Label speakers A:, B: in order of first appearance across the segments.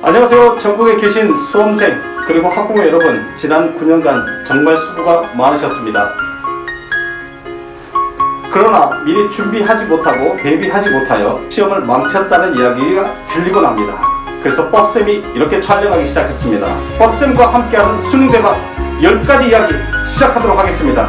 A: 안녕하세요. 전국에 계신 수험생 그리고 학부모 여러분 지난 9년간 정말 수고가 많으셨습니다. 그러나 미리 준비하지 못하고 대비하지 못하여 시험을 망쳤다는 이야기가 들리곤 합니다. 그래서 법쌤이 이렇게 촬영하기 시작했습니다. 법쌤과 함께하는 수능 대박 10가지 이야기 시작하도록 하겠습니다.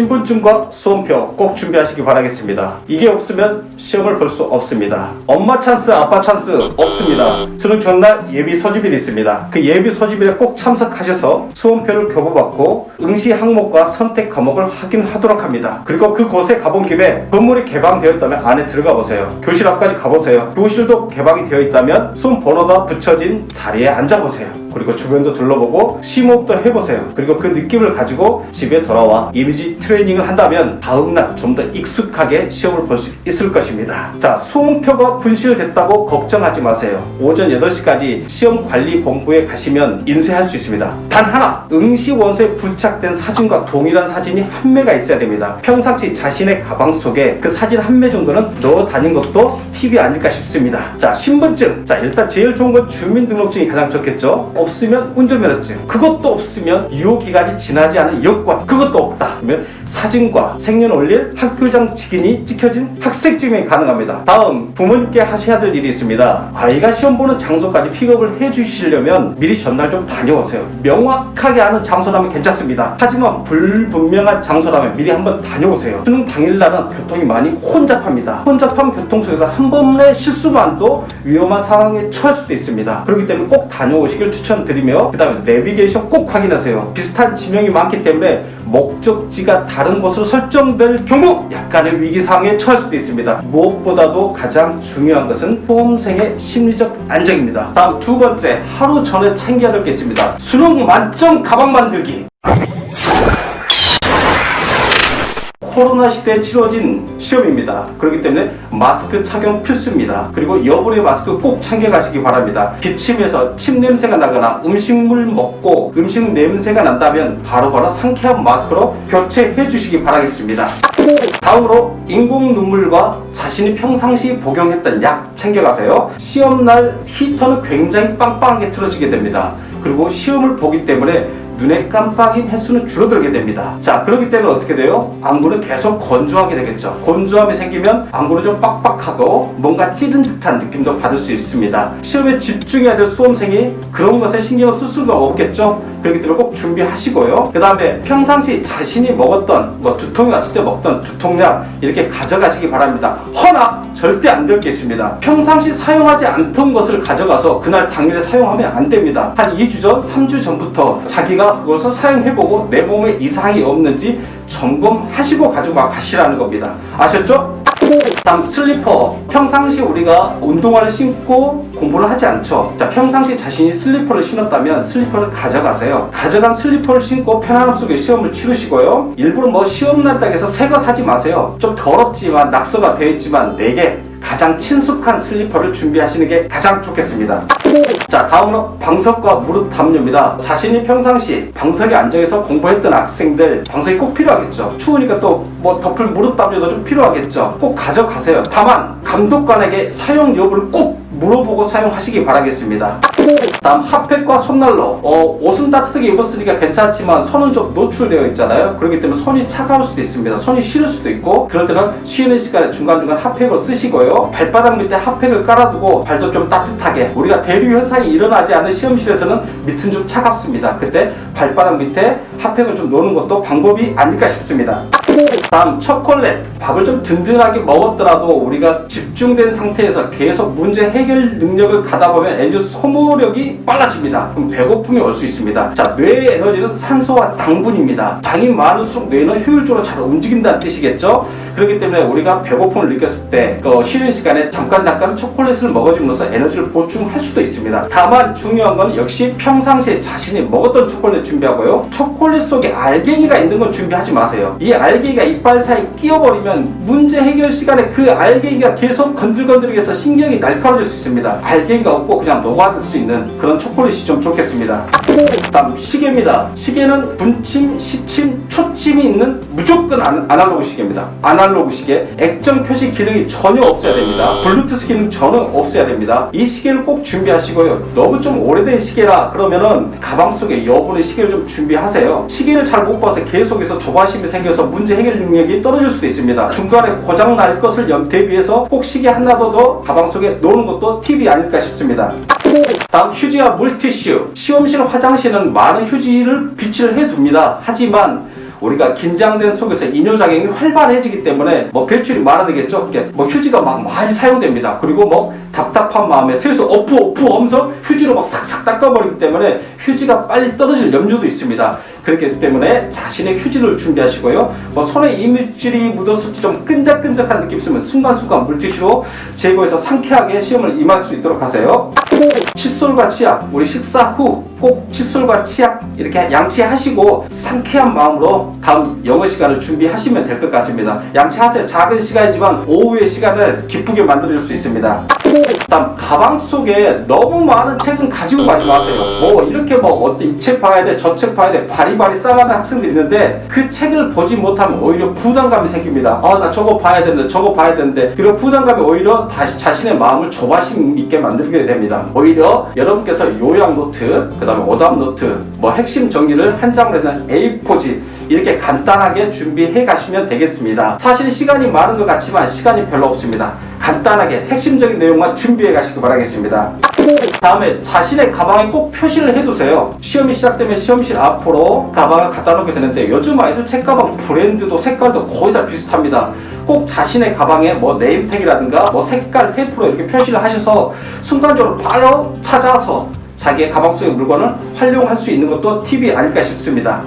A: 신분증과 수험표 꼭 준비하시기 바라겠습니다. 이게 없으면 시험을 볼 수 없습니다. 엄마 찬스, 아빠 찬스 없습니다. 수능 전날 예비 소집일 있습니다. 그 예비 소집일에 꼭 참석하셔서 수험표를 교부받고 응시 항목과 선택 과목을 확인하도록 합니다. 그리고 그곳에 가본 김에 건물이 개방되어 있다면 안에 들어가 보세요. 교실 앞까지 가보세요. 교실도 개방이 되어 있다면 수험 번호가 붙여진 자리에 앉아 보세요. 그리고 주변도 둘러보고 심호흡도 해보세요. 그리고 그 느낌을 가지고 집에 돌아와 이미지 트레이닝을 한다면 다음날 좀 더 익숙하게 시험을 볼 수 있을 것입니다. 자, 수험표가 분실됐다고 걱정하지 마세요. 오전 8시까지 시험관리본부에 가시면 인쇄할 수 있습니다. 단 하나, 응시 원서에 부착된 사진과 동일한 사진이 한 매가 있어야 됩니다. 평상시 자신의 가방 속에 그 사진 한 매 정도는 넣어 다닌 것도 팁이 아닐까 싶습니다. 자, 신분증. 자, 일단 제일 좋은 건 주민등록증이 가장 좋겠죠. 없으면 운전면허증. 그것도 없으면 유효기간이 지나지 않은 여권. 그것도 없다. 그러면 사진과 생년월일, 학교장 직인이 찍혀진 학생증이 가능합니다. 다음, 부모님께 하셔야 될 일이 있습니다. 아이가 시험 보는 장소까지 픽업을 해주시려면 미리 전날 좀 다녀오세요. 명확하게 아는 장소라면 괜찮습니다. 하지만 불분명한 장소라면 미리 한번 다녀오세요. 수능 당일날은 교통이 많이 혼잡합니다. 혼잡한 교통 속에서 한 번의 실수만도 위험한 상황에 처할 수도 있습니다. 그렇기 때문에 꼭 다녀오시길 추천 드리며 그 다음에 내비게이션 꼭 확인하세요. 비슷한 지명이 많기 때문에 목적지가 다른 곳으로 설정될 경우 약간의 위기 상황에 처할 수도 있습니다. 무엇보다도 가장 중요한 것은 수험생의 심리적 안정입니다. 다음 두 번째 하루 전에 챙겨야 될 게 있습니다. 수능 만점 가방 만들기. 코로나 시대에 치러진 시험입니다. 그렇기 때문에 마스크 착용 필수입니다. 그리고 여분의 마스크 꼭 챙겨 가시기 바랍니다. 기침에서 침 냄새가 나거나 음식물 먹고 음식 냄새가 난다면 바로 바로 상쾌한 마스크로 교체해 주시기 바라겠습니다. 다음으로 인공 눈물과 자신이 평상시 복용했던 약 챙겨가세요. 시험날 히터는 굉장히 빵빵하게 틀어지게 됩니다. 그리고 시험을 보기 때문에 눈에 깜빡인 횟수는 줄어들게 됩니다. 자, 그렇기 때문에 어떻게 돼요? 안구는 계속 건조하게 되겠죠. 건조함이 생기면 안구는 좀 빡빡하고 뭔가 찌른 듯한 느낌도 받을 수 있습니다. 시험에 집중해야 될 수험생이 그런 것에 신경을 쓸 수가 없겠죠. 그렇기 때문에 꼭 준비하시고요. 그 다음에 평상시 자신이 먹었던 뭐 두통이 왔을 때 먹던 두통약 이렇게 가져가시기 바랍니다. 허나 절대 안 될 게 있습니다. 평상시 사용하지 않던 것을 가져가서 그날 당일에 사용하면 안 됩니다. 한 2주 전, 3주 전부터 자기가 그것을 사용해보고 내 몸에 이상이 없는지 점검하시고 가지고 가시라는 겁니다. 아셨죠? 다음 슬리퍼. 평상시 우리가 운동화를 신고 공부를 하지 않죠. 자, 평상시 자신이 슬리퍼를 신었다면 슬리퍼를 가져가세요. 가져간 슬리퍼를 신고 편안함 속에 시험을 치르시고요. 일부러 뭐 시험 날딱 해서 새 거 사지 마세요. 좀 더럽지만 낙서가 되어 있지만 내게 가장 친숙한 슬리퍼를 준비하시는 게 가장 좋겠습니다. 자, 다음으로 방석과 무릎 담요입니다. 자신이 평상시 방석에 앉아서 공부했던 학생들 방석이 꼭 필요하겠죠. 추우니까 또 뭐 덮을 무릎 담요도 좀 필요하겠죠. 꼭 가져가세요. 다만 감독관에게 사용 여부를 꼭 물어보고 사용하시기 바라겠습니다. 다음 핫팩과 손난로. 어, 옷은 따뜻하게 입었으니까 괜찮지만 손은 좀 노출되어 있잖아요. 그렇기 때문에 손이 차가울 수도 있습니다. 손이 시릴 수도 있고 그럴 때는 쉬는 시간에 중간중간 핫팩을 쓰시고요. 발바닥 밑에 핫팩을 깔아두고 발도 좀 따뜻하게 우리가 대류 현상이 일어나지 않는 시험실에서는 밑은 좀 차갑습니다. 그때 발바닥 밑에 핫팩을 좀 놓는 것도 방법이 아닐까 싶습니다. 다음 초콜릿 밥을 좀 든든하게 먹었더라도 우리가 집중된 상태에서 계속 문제 해결 능력을 가다 보면 에너지 소모력이 빨라집니다. 그럼 배고픔이 올 수 있습니다. 자 뇌의 에너지는 산소와 당분입니다. 당이 많을수록 뇌는 효율적으로 잘 움직인다는 뜻이겠죠? 그렇기 때문에 우리가 배고픔을 느꼈을 때 그 쉬는 시간에 잠깐 잠깐 초콜릿을 먹어줌으로써 에너지를 보충할 수도 있습니다. 다만 중요한 건 역시 평상시에 자신이 먹었던 초콜릿 준비하고요. 초콜릿 속에 알갱이가 있는 건 준비하지 마세요. 이 알갱이 알갱이가 이빨 사이 끼어버리면 문제 해결 시간에 그 알갱이가 계속 건들건들하게 해서 신경이 날카로워질 수 있습니다. 알갱이가 없고 그냥 녹아들 수 있는 그런 초콜릿이 좀 좋겠습니다. 다음 시계입니다. 시계는 분침, 시침, 초침이 있는 무조건 안, 아날로그 시계입니다. 아날로그 시계 액정 표시 기능이 전혀 없어야 됩니다. 블루투스 기능 전혀 없어야 됩니다. 이 시계를 꼭 준비하시고요. 너무 좀 오래된 시계라 그러면은 가방 속에 여분의 시계를 좀 준비하세요. 시계를 잘 못 봐서 계속해서 조바심이 생겨서 문제 해결 능력이 떨어질 수도 있습니다. 중간에 고장 날 것을 염 대비해서 꼭 시계 하나도 더 가방 속에 놓는 것도 팁이 아닐까 싶습니다. 다음 휴지와 물티슈. 시험실 화장실은 많은 휴지를 비치를 해둡니다. 하지만 우리가 긴장된 속에서 이뇨작용이 활발해지기 때문에 뭐 배출이 많아지겠죠. 뭐 휴지가 막 많이 사용됩니다. 그리고 뭐 답답한 마음에 슬슬 어프 어프 하면서 휴지로 막 싹싹 닦아버리기 때문에 휴지가 빨리 떨어질 염려도 있습니다. 그렇기 때문에 자신의 휴지를 준비하시고요. 뭐 손에 이물질이 묻었을 때좀 끈적끈적한 느낌 있으면 순간순간 물티슈로 제거해서 상쾌하게 시험을 임할 수 있도록 하세요. 칫솔과 치약, 우리 식사 후 꼭 칫솔과 치약 이렇게 양치하시고 상쾌한 마음으로 다음 영어 시간을 준비하시면 될 것 같습니다. 양치하세요. 작은 시간이지만 오후의 시간을 기쁘게 만들어줄 수 있습니다. 다음 가방 속에 너무 많은 책은 가지고 가지 마세요. 뭐 이렇게 뭐 어떤 이책 봐야 돼, 저 책 봐야 돼, 바리바리 싸가는 학생들이 있는데 그 책을 보지 못하면 오히려 부담감이 생깁니다. 아 나 저거 봐야 되는데 저거 봐야 되는데 그리고 부담감이 오히려 다시 자신의 마음을 조바심 있게 만들게 됩니다. 오히려 여러분께서 요약 노트, 그 다음에 오답 노트, 뭐 핵심 정리를 한 장으로 해서 A4지 이렇게 간단하게 준비해 가시면 되겠습니다. 사실 시간이 많은 것 같지만 시간이 별로 없습니다. 간단하게 핵심적인 내용만 준비해 가시기 바라겠습니다. 다음에 자신의 가방에 꼭 표시를 해두세요. 시험이 시작되면 시험실 앞으로 가방을 갖다 놓게 되는데 요즘 아이들 책가방 브랜드도 색깔도 거의 다 비슷합니다. 꼭 자신의 가방에 뭐 네임택이라든가 뭐 색깔 테이프로 이렇게 표시를 하셔서 순간적으로 바로 찾아서 자기의 가방 속의 물건을 활용할 수 있는 것도 팁이 아닐까 싶습니다.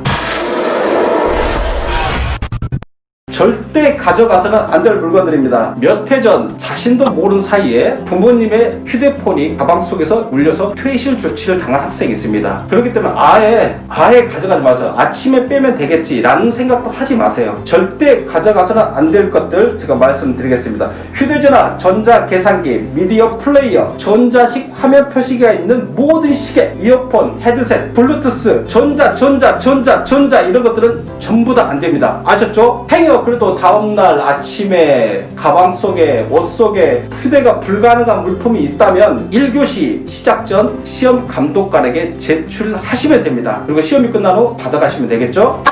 A: 절대 가져가서는 안 될 물건들입니다. 몇 해 전 자신도 모르는 사이에 부모님의 휴대폰이 가방 속에서 울려서 퇴실 조치를 당한 학생이 있습니다. 그렇기 때문에 아예 아예 가져가지 마세요. 아침에 빼면 되겠지라는 생각도 하지 마세요. 절대 가져가서는 안 될 것들 제가 말씀드리겠습니다. 휴대전화, 전자 계산기, 미디어 플레이어, 전자식 화면 표시가 있는 모든 시계, 이어폰, 헤드셋, 블루투스, 전자, 전자, 전자, 전자 이런 것들은 전부 다 안 됩니다. 아셨죠? 행여 그래도 다음날 아침에 가방 속에 옷 속에 휴대가 불가능한 물품이 있다면 1교시 시작 전 시험 감독관에게 제출하시면 됩니다. 그리고 시험이 끝난 후 받아가시면 되겠죠?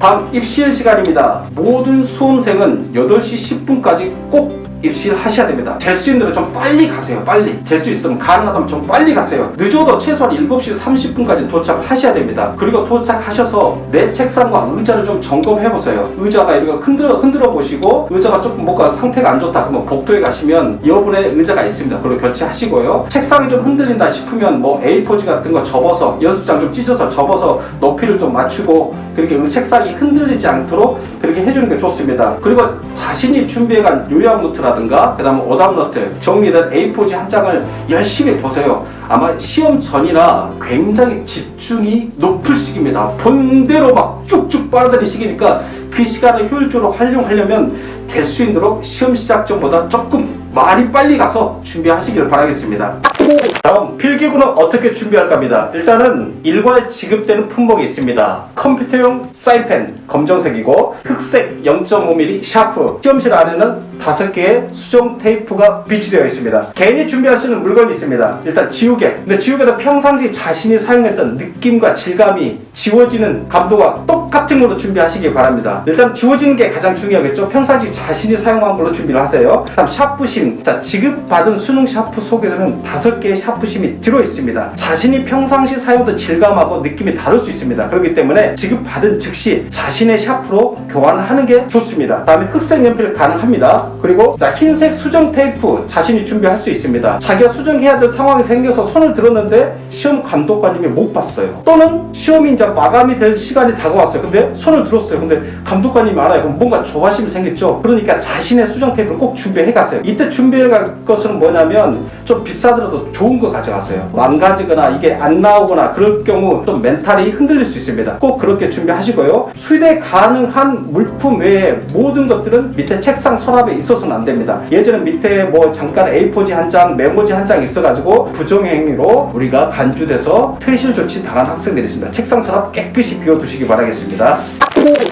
A: 다음 입실 시간입니다. 모든 수험생은 8시 10분까지 꼭 입실 하셔야 됩니다. 될 수 있는 대로 좀 빨리 가세요. 빨리. 될 수 있으면 가능하다면 좀 빨리 가세요. 늦어도 최소한 7시 30분까지 도착하셔야 됩니다. 그리고 도착하셔서 내 책상과 의자를 좀 점검해 보세요. 의자가 이렇게 흔들어 흔들어 보시고 의자가 조금 뭔가 상태가 안 좋다 그러면 복도에 가시면 여분의 의자가 있습니다. 그리고 교체하시고요. 책상이 좀 흔들린다 싶으면 뭐 A4지 같은 거 접어서 연습장 좀 찢어서 접어서 높이를 좀 맞추고 그렇게 그 책상이 흔들리지 않도록 그렇게 해주는 게 좋습니다. 그리고 자신이 준비해간 요약 노트라 든가 그다음에 오답 노트 정리된 A4지 한 장을 열심히 보세요. 아마 시험 전이나 굉장히 집중이 높을 시기입니다. 본대로 막 쭉쭉 빨아들이는 시기니까 그 시간을 효율적으로 활용하려면 될 수 있도록 시험 시작 전보다 조금 많이 빨리 가서 준비하시길 바라겠습니다. 다음 필기구는 어떻게 준비할까 합니다. 일단은 일괄 지급되는 품목이 있습니다. 컴퓨터용 사인펜 검정색이고 흑색 0.5mm 샤프 시험실 안에는 다섯 개의 수정 테이프가 비치되어 있습니다. 개인이 준비할 수 있는 물건이 있습니다. 일단 지우개. 근데 지우개도 평상시 자신이 사용했던 느낌과 질감이 지워지는 감도가 똑같은 걸로 준비하시기 바랍니다. 일단 지워지는 게 가장 중요하겠죠. 평상시 자신이 사용한 걸로 준비를 하세요. 다음 샤프심. 자, 지급받은 수능 샤프 속에서는 다섯 개의 샤프심이 들어 있습니다. 자신이 평상시 사용하던 질감하고 느낌이 다를 수 있습니다. 그렇기 때문에 지급받은 즉시 자신의 샤프로 교환을 하는 게 좋습니다. 다음에 흑색 연필 가능합니다. 그리고 자, 흰색 수정 테이프 자신이 준비할 수 있습니다. 자기가 수정해야 될 상황이 생겨서 손을 들었는데 시험 감독관님이 못 봤어요. 또는 시험이 이제 마감이 될 시간이 다가왔어요. 근데 손을 들었어요. 근데 감독관님이 알아요. 그럼 뭔가 조바심이 생겼죠. 그러니까 자신의 수정 테이프를 꼭 준비해 갔어요. 이때 준비해 갈 것은 뭐냐면 좀 비싸더라도 좋은 거 가져갔어요. 망가지거나 이게 안 나오거나 그럴 경우 좀 멘탈이 흔들릴 수 있습니다. 꼭 그렇게 준비하시고요. 수대 가능한 물품 외에 모든 것들은 밑에 책상 서랍에 있어서는 안 됩니다. 예전에 밑에 뭐 잠깐 A4지 한 장, 메모지 한 장 있어가지고 부정행위로 우리가 간주돼서 퇴실 조치 당한 학생들이 있습니다. 책상 서랍 깨끗이 비워두시기 바라겠습니다.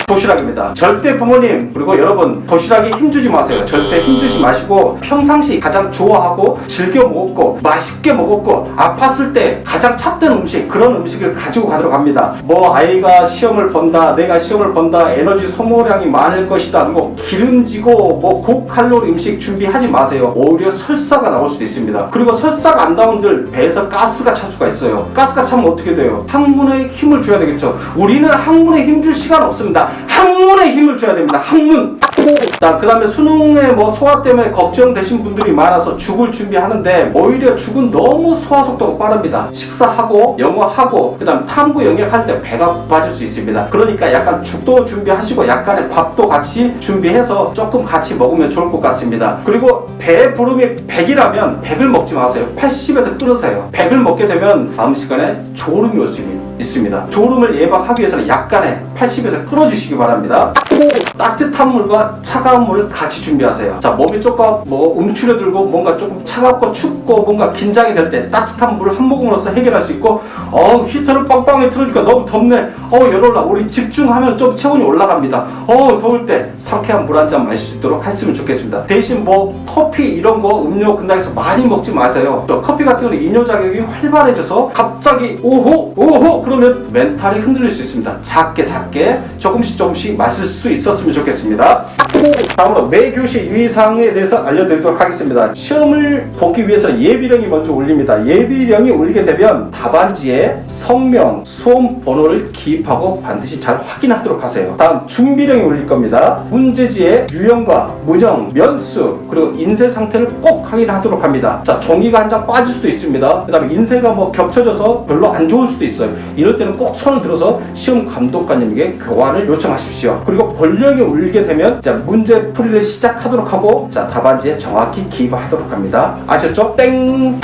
A: 도시락입니다. 절대 부모님 그리고 여러분 도시락에 힘주지 마세요. 절대 힘주지 마시고 평상시 가장 좋아하고 즐겨 먹었고 맛있게 먹었고 아팠을 때 가장 찾던 음식 그런 음식을 가지고 가도록 합니다. 뭐 아이가 시험을 본다, 내가 시험을 본다, 에너지 소모량이 많을 것이다, 뭐 기름지고 뭐 고칼로리 음식 준비하지 마세요. 오히려 설사가 나올 수도 있습니다. 그리고 설사가 안 나온들 배에서 가스가 찰 수가 있어요. 가스가 차면 어떻게 돼요? 항문에 힘을 줘야 되겠죠. 우리는 항문에 힘 줄 시간 없습니다. 항문에 힘을 줘야 됩니다. 항문. 자, 그 다음에 수능에 뭐 소화 때문에 걱정되신 분들이 많아서 죽을 준비하는데 오히려 죽은 너무 소화 속도가 빠릅니다. 식사하고 영어하고 그 다음 탐구 영역 할 때 배가 고파질 수 있습니다. 그러니까 약간 죽도 준비하시고 약간의 밥도 같이 준비해서 조금 같이 먹으면 좋을 것 같습니다. 그리고 배 부름이 100이라면 100을 먹지 마세요. 80에서 끊으세요. 100을 먹게 되면 다음 시간에 졸음이 올 수 있습니다. 졸음을 예방하기 위해서는 약간의 80에서 끊어주시기 바랍니다. 따뜻한 물과 차가운 물을 같이 준비하세요. 자, 몸이 조금 뭐 움츠려들고 뭔가 조금 차갑고 춥고 뭔가 긴장이 될 때 따뜻한 물을 한 모금으로써 해결할 수 있고, 어 히터를 빵빵히 틀어주니까 너무 덥네. 어 열올라. 우리 집중하면 좀 체온이 올라갑니다. 어 더울 때 상쾌한 물 한 잔 마실 수 있도록 했으면 좋겠습니다. 대신 뭐 커피 이런 거 음료 근당에서 많이 먹지 마세요. 또 커피 같은 거는 이뇨 작용이 활발해져서 갑자기 오호 오호 그러면 멘탈이 흔들릴 수 있습니다. 작게 작게 조금씩 조금씩 마실 수 있었으면 좋겠습니다. 다음으로 매 교시 유의사항에 대해서 알려드리도록 하겠습니다. 시험을 보기 위해서 예비령이 먼저 울립니다. 예비령이 울리게 되면 답안지에 성명, 수험 번호를 기입하고 반드시 잘 확인하도록 하세요. 다음 준비령이 울릴 겁니다. 문제지의 유형과 문형, 면수, 그리고 인쇄 상태를 꼭 확인하도록 합니다. 자, 종이가 한 장 빠질 수도 있습니다. 그 다음에 인쇄가 뭐 겹쳐져서 별로 안 좋을 수도 있어요. 이럴 때는 꼭 손을 들어서 시험 감독관님 에게 교환을 요청하십시오. 그리고 권력이 울리게 되면 자, 문제 풀이를 시작하도록 하고 자, 답안지에 정확히 기입하도록 합니다. 아셨죠? 땡!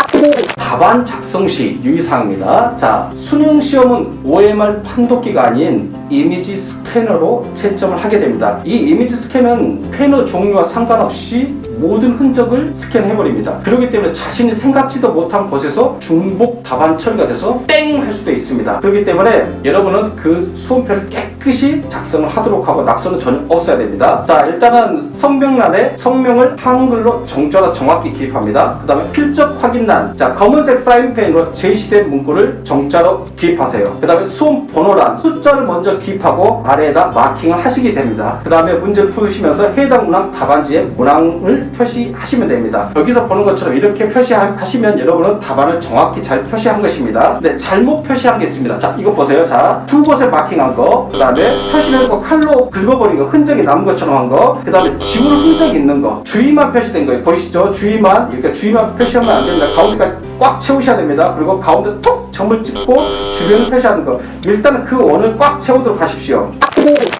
A: 답안 작성 시 유의사항입니다. 자, 수능 시험은 OMR 판독기가 아닌 이미지 스캐너로 채점을 하게 됩니다. 이 이미지 스캔은 패너 종류와 상관없이 모든 흔적을 스캔해버립니다. 그렇기 때문에 자신이 생각지도 못한 곳에서 중복 답안 처리가 돼서 땡 할 수도 있습니다. 그렇기 때문에 여러분은 그 수험표를 깨끗이 작성을 하도록 하고 낙서는 전혀 없어야 됩니다. 자, 일단은 성명란에 성명을 한글로 정자로 정확히 기입합니다. 그 다음에 필적 확인란. 자, 검은색 사인펜으로 제시된 문구를 정자로 기입하세요. 그 다음에 수험 번호란 숫자를 먼저 기입하고 아래에다 마킹을 하시게 됩니다. 그 다음에 문제를 푸시면서 해당 문항 답안지에 문항을 표시하시면 됩니다. 여기서 보는 것처럼 이렇게 표시하시면 여러분은 답안을 정확히 잘 표시한 것입니다. 네, 잘못 표시한 게 있습니다. 자, 이거 보세요. 자, 두 곳에 마킹한 거, 그 다음에 표시해놓고 칼로 긁어버린 거, 흔적이 남은 것처럼 한 거, 그 다음에 지울 흔적이 있는 거, 주위만 표시된 거예요. 보이시죠? 주위만, 이렇게 주위만 표시하면 안 됩니다. 가운데까지 꽉 채우셔야 됩니다. 그리고 가운데 톡 점을 찍고 주변을 표시하는 거. 일단은 그 원을 꽉 채우도록 하십시오.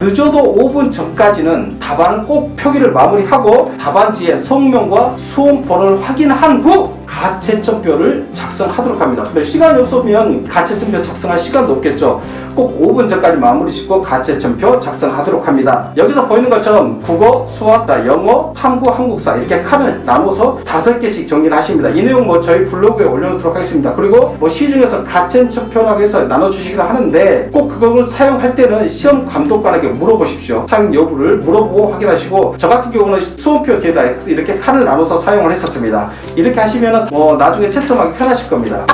A: 늦어도 5분 전까지는 답안을 꼭 표기를 마무리하고 답안지에 성명과 수험 번호를 확인한 후 가채점표를 작성하도록 합니다. 근데 시간이 없으면 가채점표 작성할 시간도 없겠죠. 꼭 5분 전까지 마무리 짓고 가채점표 작성하도록 합니다. 여기서 보이는 것처럼 국어, 수학, 자, 영어, 탐구, 한국사 이렇게 칸을 나눠서 다섯 개씩 정리를 하십니다. 이 내용 뭐 저희 블로그에 올려놓도록 하겠습니다. 그리고 뭐 시중에서 가채점표라고 해서 나눠주시기도 하는데 꼭 그걸 사용할 때는 시험 감독관에게 물어보십시오. 사용 여부를 물어보고 확인하시고 저 같은 경우는 수험표 뒤에다 이렇게 칸을 나눠서 사용을 했었습니다. 이렇게 하시면 은뭐 나중에 채점하기 편하실 겁니다.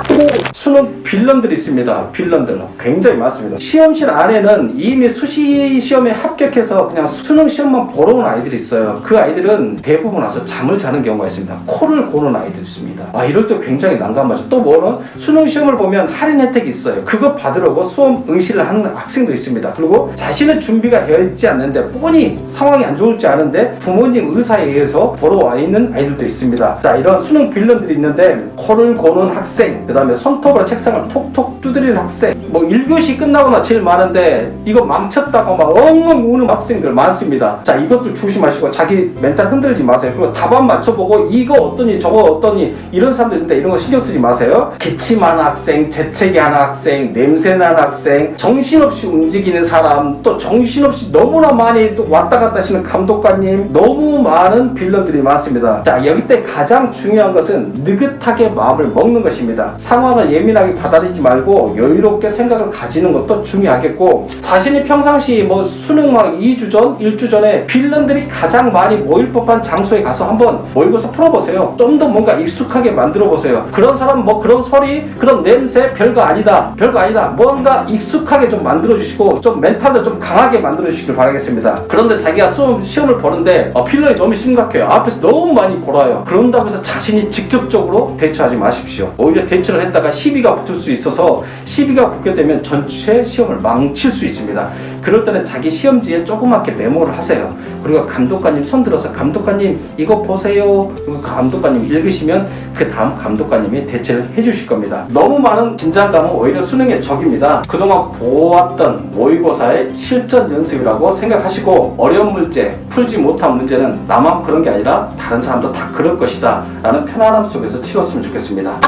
A: 수능 빌런들이 있습니다. 빌런들 굉장히 많습니다. 시험실 안에는 이미 수시 시험에 합격해서 그냥 수능 시험만 보러 온 아이들이 있어요. 그 아이들은 대부분 와서 잠을 자는 경우가 있습니다. 코를 고는 아이들이 있습니다. 아 이럴 때 굉장히 난감하죠. 또 뭐는 수능 시험을 보면 할인 혜택이 있어요. 그거 받으려고 수험 응시를 하는 학생도 있습니다. 그리고 자신은 준비가 되어 있지 않는데 뻔히 상황이 안 좋을지 아는데 부모님 의사에 의해서 보러 와 있는 아이들도 있습니다. 자 이런 수능 빌런들이 있는데 코를 고는 학생, 그 다음에 손톱으로 책상을 톡톡 두드리는 학생, 뭐 1교시 끝나고 사고나 제일 많은데 이거 망쳤다고 막 엉엉 우는 학생들 많습니다. 자 이것도 조심하시고 자기 멘탈 흔들지 마세요. 그리고 답안 맞춰보고 이거 어떠니 저거 어떠니 이런 사람들 있는데 이런 거 신경 쓰지 마세요. 기침하는 학생, 재채기 하는 학생, 냄새나는 학생, 정신없이 움직이는 사람, 또 정신없이 너무나 많이 또 왔다 갔다 하시는 감독관님 너무 많은 빌런들이 많습니다. 자 여기 때 가장 중요한 것은 느긋하게 마음을 먹는 것입니다. 상황을 예민하게 받아들이지 말고 여유롭게 생각을 가지는 것도 중요하겠고 자신이 평상시 뭐 수능 막 2주 전, 1주 전에 빌런들이 가장 많이 모일 법한 장소에 가서 한번 모이고서 풀어보세요. 좀 더 뭔가 익숙하게 만들어 보세요. 그런 사람 뭐 그런 소리, 그런 냄새 별거 아니다. 별거 아니다. 뭔가 익숙하게 좀 만들어 주시고 좀 멘탈도 좀 강하게 만들어 주시길 바라겠습니다. 그런데 자기가 수험, 시험을 보는데 어, 필런이 너무 심각해요. 앞에서 너무 많이 골아요. 그런다고 해서 자신이 직접 적으로 대처하지 마십시오. 오히려 대처를 했다가 시비가 붙을 수 있어서 시비가 붙게 되면 전체 시험을 망칠 수 있습니다. 그럴 때는 자기 시험지에 조그맣게 메모를 하세요. 그리고 감독관님 손 들어서 감독관님 이거 보세요. 그리고 감독관님 읽으시면 그 다음 감독관님이 대처를 해주실 겁니다. 너무 많은 긴장감은 오히려 수능의 적입니다. 그동안 보았던 모의고사의 실전 연습이라고 생각하시고 어려운 문제, 풀지 못한 문제는 나만 그런 게 아니라 다른 사람도 다 그럴 것이다. 라는 편안함 속에서 치웠으면 좋겠습니다.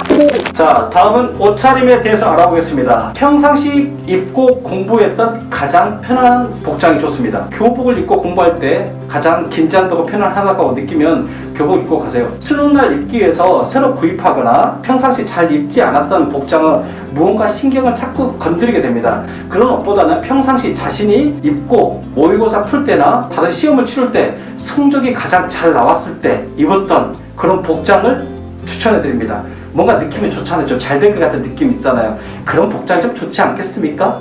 A: 자, 다음은 옷차림에 대해서 알아보겠습니다. 평상시 입고 공부했던 가장 편안한 복장이 좋습니다. 교복을 입고 공부할 때 가장 긴장되고 편안하다고 느끼면 교복 입고 가세요. 수능날 입기 위해서 새로 구입하거나 평상시 잘 입지 않았던 복장은 무언가 신경을 자꾸 건드리게 됩니다. 그런 것보다는 평상시 자신이 입고 모의고사 풀 때나 다른 시험을 치를 때 성적이 가장 잘 나왔을 때 입었던 그런 복장을 추천해 드립니다. 뭔가 느낌이 좋잖아요. 좀 잘 될 것 같은 느낌 있잖아요. 그런 복장이 좀 좋지 않겠습니까?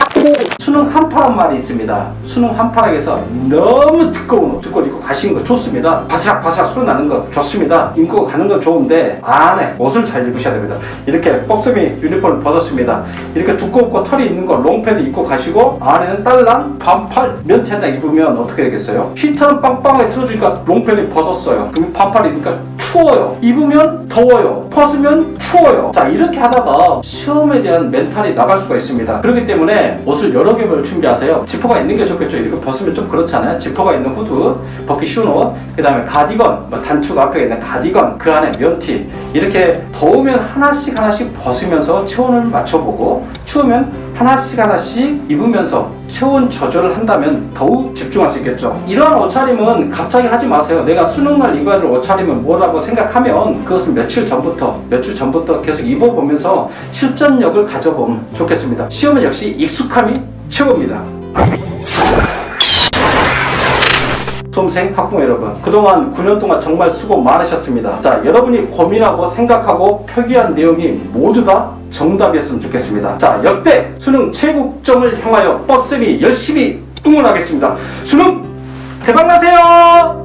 A: 수능 한파란 말이 있습니다. 수능 한파락에서 너무 두꺼운 옷, 두꺼운 입고 가시는 거 좋습니다. 바스락 바스락 소리 나는 거 좋습니다. 입고 가는 건 좋은데 안에 옷을 잘 입으셔야 됩니다. 이렇게 뻑소미 유니폼을 벗었습니다. 이렇게 두껍고 털이 있는 거 롱패드 입고 가시고 안에는 딸랑 반팔 면티 한 장 입으면 어떻게 되겠어요? 히터는 빵빵하게 틀어주니까 롱패드 벗었어요. 그럼 반팔이니까 추워요. 입으면 더워요. 벗으면 추워요. 자, 이렇게 하다가 시험에 대한 멘탈이 나갈 수가 있습니다. 그렇기 때문에 옷을 여러 개를 준비하세요. 지퍼가 있는 게 좋겠죠. 이렇게 벗으면 좀 그렇잖아요. 지퍼가 있는 후드, 벗기 쉬운 옷, 그 다음에 가디건, 뭐 단추가 앞에 있는 가디건, 그 안에 면티. 이렇게 더우면 하나씩 하나씩 벗으면서 체온을 맞춰보고, 추우면 하나씩 하나씩 입으면서 체온 조절을 한다면 더욱 집중할 수 있겠죠. 이러한 옷차림은 갑자기 하지 마세요. 내가 수능날 입어야 될 옷차림은 뭐라고 생각하면 그것은 며칠 전부터, 몇주 전부터 계속 입어보면서 실전력을 가져보면 좋겠습니다. 시험은 역시 익숙함이 최고입니다. 수험생 학부모 여러분 그동안 9년 동안 정말 수고 많으셨습니다 자 여러분이 고민하고 생각하고 표기한 내용이 모두 다 정답이었으면 좋겠습니다. 자 역대 수능 최국점을 향하여 뻗쌤이 열심히 응원하겠습니다. 수능 대박나세요